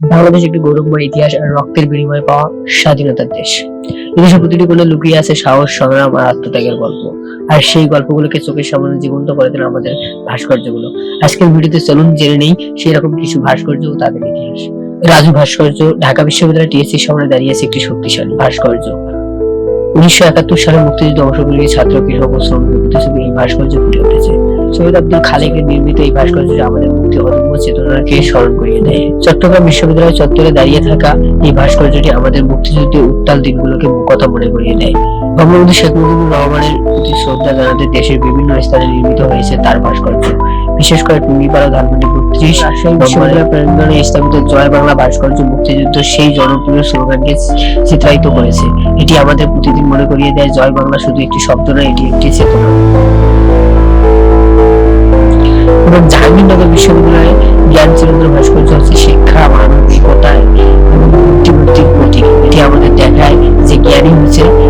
বাংলাদেশ একটি গৌরবময় ইতিহাস আর রক্তের বিনিময়ে পাওয়া স্বাধীনতার দেশ। এদেশের প্রতিটি কোণে লুকিয়ে আছে সাহস, সংগ্রাম আর আত্মত্যাগের গল্প। আর সেই গল্পগুলোকে চোখের সামনে জীবন্ত করে দেন আমাদের ভাস্কর্যগুলো। আজকের ভিডিওতে চলুন জেনে নেই সেই রকম কিছু ভাস্কর্য ও তাদের ইতিহাস। রাজু ভাস্কর্য, ঢাকা বিশ্ববিদ্যালয় টিএসসির সামনে দাঁড়িয়ে আছে একটি শক্তিশালী ভাস্কর্য। উনিশশো একাত্তর সালে মুক্তিযুদ্ধে অংশগ্রহণী ছাত্র কৃষক ও শ্রমিক এই ভাস্কর্য ফুটে উঠেছে। সৈয়দ আব্দুল খালেকের নির্মিত এই ভাস্কর্য আমাদের মুক্তি অদম্য চেতনাকে স্মরণ করিয়ে দেয়। চট্টগ্রাম বিশ্ববিদ্যালয় চত্বরে দাঁড়িয়ে থাকা এই ভাস্কর্যটি আমাদের মুক্তিযুদ্ধের উত্তাল দিনগুলোকে কথা মনে করিয়ে দেয়। বঙ্গবন্ধু শেখ মুজিবুর রহমানের প্রতি শ্রদ্ধা জানাতে দেশের বিভিন্ন স্থানে নির্মিত হয়েছে তার ভাস্কর্য। বিশেষ করে টুঙ্গিপাড়া ধানমন্ডি বত্রিশ বিশ্ববিদ্যালয় প্রাঙ্গণে স্থাপিত জয় বাংলা ভাস্কর্য মুক্তিযুদ্ধ সেই জনপ্রিয় স্লোগানকে চিত্রায়িত করেছে। এটি আমাদের প্রতিদিন মনে করিয়ে দেয় জয় বাংলা শুধু একটি শব্দ নয় এটি একটি চেতনা। মানবিকতা এবং